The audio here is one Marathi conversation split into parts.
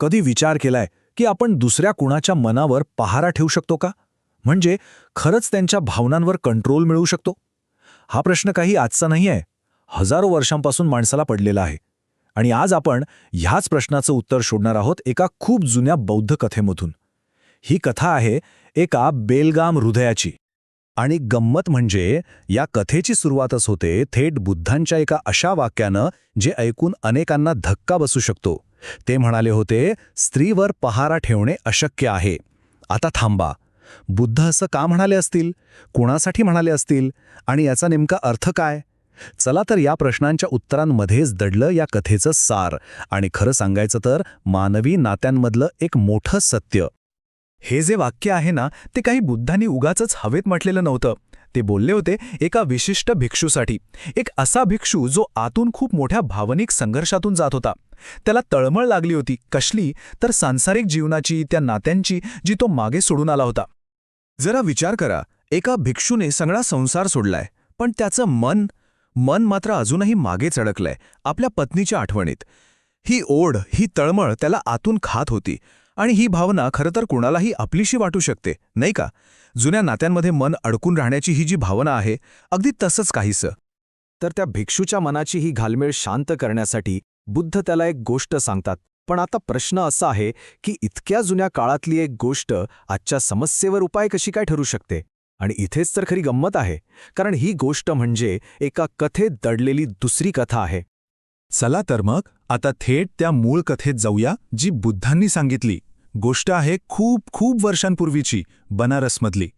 कधी विचार केलाय की आपण दुसऱ्या कुणाच्या मनावर पहारा ठेवू शकतो का? म्हणजे खरंच त्यांच्या भावनांवर कंट्रोल मिळवू शकतो? हा प्रश्न काही आजचा नाही आहे. हजारो वर्षांपासून माणसाला पडलेला आहे. आणि आज आपण ह्याच प्रश्नाचं उत्तर शोधणार आहोत एका खूप जुन्या बौद्ध कथेमधून. ही कथा आहे एका बेलगाम हृदयाची. आणि गंमत म्हणजे या कथेची सुरुवातच होते थेट बुद्धांच्या एका अशा वाक्यानं जे ऐकून अनेकांना धक्का बसू शकतो. ते म्हणाले होते स्त्रीवर पहारा ठेवणे अशक्य आहे. आता थांबा. बुद्ध असं का म्हणाले असतील? कुणासाठी म्हणाले असतील? आणि याचा नेमका अर्थ काय? चला तर या प्रश्नांच्या उत्तरांमध्येच दडलं या कथेचं सार. आणि खरं सांगायचं तर मानवी नात्यांमधलं एक मोठं सत्य. हे जे वाक्य आहे ना ते काही बुद्धांनी उगाच हवेत म्हटलेलं नव्हतं. ते बोलले होते एका विशिष्ट भिक्षूसाठी. एक असा भिक्षू जो आतून खूप मोठ्या भावनिक संघर्षातून जात होता. त्याला तळमळ लागली होती. कसली? तर सांसारिक जीवनाची त्या नात्यांची जी तो मागे सोडून आला होता. जरा विचार करा. एका भिक्षूने सगळा संसार सोडलाय. पण त्याचं मन मन मात्र अजूनही मागेच अडकलंय आपल्या पत्नीच्या आठवणीत. ही ओढ ही तळमळ त्याला आतून खात होती. आणि ही भावना खरं तर कुणालाही आपलीशी वाटू शकते नाही का? जुन्या नात्यांमध्ये मन अडकून राहण्याची ही जी भावना आहे अगदी तसंच काहीसं. तर त्या भिक्षूच्या मनाची ही घालमेळ शांत करण्यासाठी बुद्ध त्याला एक गोष्ट सांगतात. पण आता प्रश्न असा आहे की इतक्या जुन्या काळातली एक गोष्ट आजच्या समस्येवर उपाय कशी काय ठरू शकते? आणि इथेच तर खरी गंमत आहे कारण ही गोष्ट म्हणजे एका कथेत दडलेली दुसरी कथा आहे. चला तर मग आता थेट त्या मूळ कथेत जाऊया जी बुद्धांनी सांगितली. गोष्ट आहे खूप खूप वर्षांपूर्वीची बनारसमधली.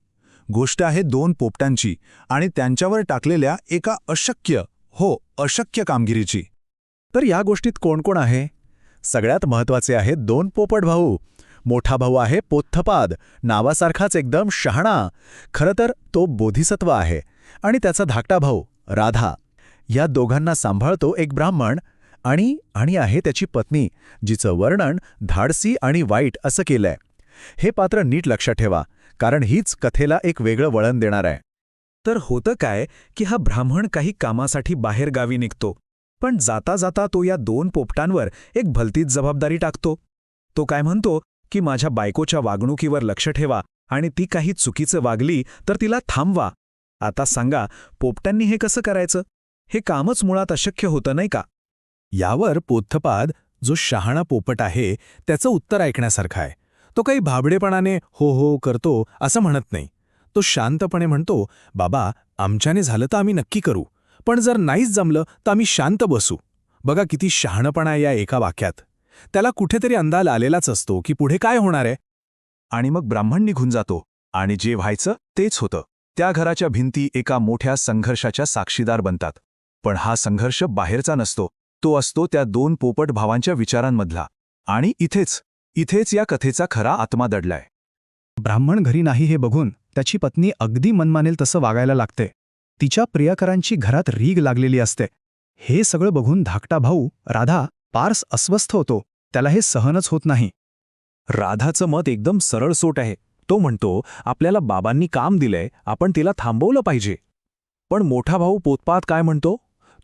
गोष्ट आहे दोन पोपटांची आणि त्यांच्यावर टाकलेल्या एका अशक्य हो अशक्य कामगिरीची. तर या गोष्टीत कोण कोण आहे? सगळ्यात महत्त्वाचे आहेत दोन पोपट भाऊ. मोठा भाऊ आहे पोथ्थपाद नावासारखाच एकदम शहाणा. खरं तर तो बोधिसत्व आहे. आणि त्याचा धाकटा भाऊ राधा. या दोघांना सांभाळतो एक ब्राह्मण आणि आणि आहे त्याची पत्नी जिचं वर्णन धाडसी आणि वाईट असं केलंय. हे पात्र नीट लक्षात ठेवा कारण हीच कथेला एक वेगळं वळण देणार आहे. तर होतं काय की हा ब्राह्मण काही कामासाठी बाहेर गावी निघतो. पण जाता जाता तो या दोन पोपटांवर एक भलतीच जबाबदारी टाकतो. तो काय म्हणतो की माझ्या बायकोच्या वागणुकीवर लक्ष ठेवा आणि ती काही चुकीचं वागली तर तिला थांबवा. आता सांगा पोपटांनी हे कसं करायचं? हे कामच मुळात अशक्य होतं नाही का? यावर पोथपाद जो शहाणा पोपट आहे त्याचं उत्तर ऐकण्यासारखं आहे. तो काही भाबडेपणाने हो हो करतो असं म्हणत नाही. तो शांतपणे म्हणतो बाबा आमच्याने झालं तर आम्ही नक्की करू. पण जर नाहीच जमलं तर आम्ही शांत बसू. बघा किती शहाणपणा आहे या एका वाक्यात. त्याला कुठेतरी अंदाज आलेलाच असतो की पुढे काय होणार आहे. आणि मग ब्राह्मण निघून जातो आणि जे व्हायचं तेच होतं. त्या घराच्या भिंती एका मोठ्या संघर्षाच्या साक्षीदार बनतात. पण हा संघर्ष बाहेरचा नसतो. तो असतो त्या दोन पोपट भावांच्या विचारांमधला. आणि इथेच इथेच या कथेचा खरा आत्मा दडलाय. ब्राह्मण घरी नाही हे बघून त्याची पत्नी अगदी मनमानेल तसं वागायला लागते. तिच्या प्रियकरांची घरात रीग लागलेली असते. हे सगळं बघून धाकटा भाऊ राधा पार्स अस्वस्थ होतो. त्याला हे सहनच होत नाही. राधाचं मत एकदम सरळ सोट आहे. तो म्हणतो आपल्याला बाबांनी काम दिलंय आपण तिला थांबवलं पाहिजे. पण मोठा भाऊ पोतपात काय म्हणतो?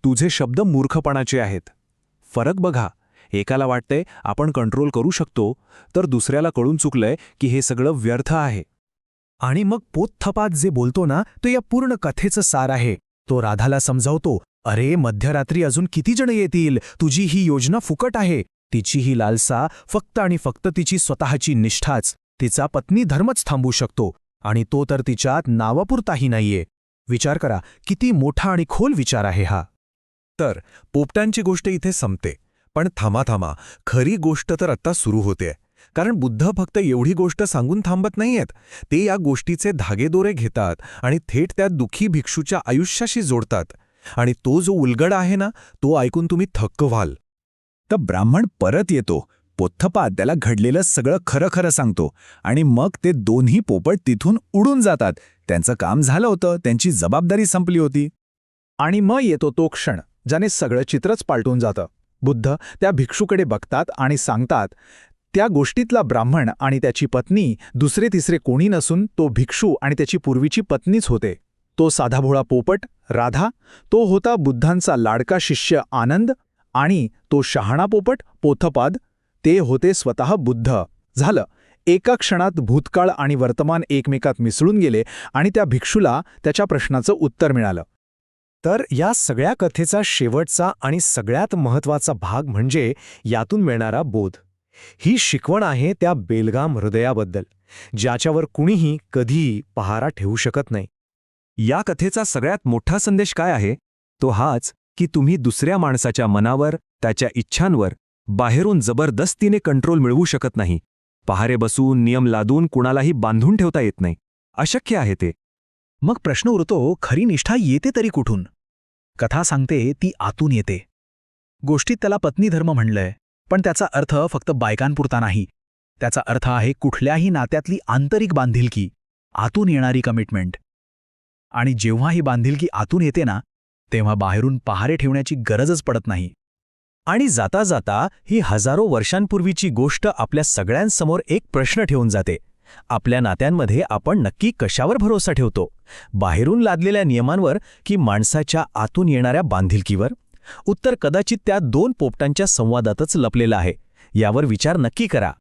तुझे शब्द मूर्खपणाचे आहेत. फरक बघा. एकाला वाटतंय आपण कंट्रोल करू शकतो तर दुसऱ्याला कळून चुकलंय की हे सगळं व्यर्थ आहे. आणि मग पोतथपात जे बोलतो ना तो या पूर्ण कथेचं सार आहे. तो राधाला समजावतो अरे मध्यरात्री अजून किती जण येतील? तुझी ही योजना फुकट आहे. तिची ही लालसा फक्त आणि फक्त तिची स्वतःची निष्ठाच. तिचा पत्नी धर्मच थांबू शकतो आणि तो तर तिच्यात नावापुरताही नाहीये. विचार करा किती मोठा आणि खोल विचार आहे हा. तर पोपटांची गोष्ट इथे संपते. पण थांबा थांबा. खरी गोष्ट तर आत्ता सुरू होते कारण बुद्ध फक्त एवढी गोष्ट सांगून थांबत नाहीयेत. ते या गोष्टीचे धागेदोरे घेतात आणि थेट त्या दुखी भिक्षूच्या आयुष्याशी जोडतात. आणि तो जो उलगड आहे ना तो ऐकून तुम्ही थक्क व्हाल. तर ब्राह्मण परत येतो. पोथपा त्याला घडलेलं सगळं खरं खरं सांगतो. आणि मग ते दोन्ही पोपट तिथून उडून जातात. त्यांचं काम झालं होतं. त्यांची जबाबदारी संपली होती. आणि मग येतो तो क्षण ज्याने सगळं चित्रच पालटून जातं. बुद्ध त्या भिक्षूकडे बघतात आणि सांगतात त्या गोष्टीतला ब्राह्मण आणि त्याची पत्नी दुसरे तिसरे कोणी नसून तो भिक्षू आणि त्याची पूर्वीची पत्नीच होते. तो साधाभोळा पोपट राधा तो होता बुद्धांचा लाडका शिष्य आनंद आणि तो शहाणा पोपट पोथपाद ते होते स्वतः बुद्ध. झालं. एका क्षणात भूतकाळ आणि वर्तमान एकमेकात मिसळून गेले आणि त्या भिक्षूला त्याच्या प्रश्नाचं उत्तर मिळालं. तर या सगळ्या कथेचा शेवटचा आणि सगळ्यात महत्त्वाचा भाग म्हणजे यातून मिळणारा बोध. ही शिकवण आहे त्या बेलगाम हृदयाबद्दल ज्याच्यावर कुणीही कधीही पहारा ठेवू शकत नाही. या कथेचा सगळ्यात मोठा संदेश काय आहे? तो हाच की तुम्ही दुसऱ्या माणसाच्या मनावर त्याच्या इच्छांवर बाहेरून जबरदस्तीने कंट्रोल मिळवू शकत नाही. पहारे बसून नियम लादून कुणालाही बांधून ठेवता येत नाही. अशक्य आहे ते. मग प्रश्न उरतो खरी निष्ठा येते तरी कुठून? कथा सांगते ती आतून येते. गोष्टीत त्याला पत्नीधर्म म्हणलंय. पण त्याचा अर्थ फक्त बायकांपुरता नाही. त्याचा अर्थ आहे कुठल्याही नात्यातली आंतरिक बांधिलकी आतून येणारी कमिटमेंट आणि जेव्हा ही बांधिलकी आतून येते ना तेव्हा बाहेरून पहारे ठेवण्याची गरजच पडत नाही. आणि जाता जाता ही हजारो वर्षांपूर्वीची गोष्ट आपल्या सगळ्यांसमोर एक प्रश्न ठेवून जाते. आपल्या नात्यांमध्ये आपण नक्की कशावर भरोसा ठेवतो? बाहेरून लादलेल्या नियमांवर की माणसाच्या आतून येणाऱ्या बांधिलकीवर? उत्तर कदाचित त्या दोन पोपटांच्या संवादातच लपलेलं आहे. यावर विचार नक्की करा.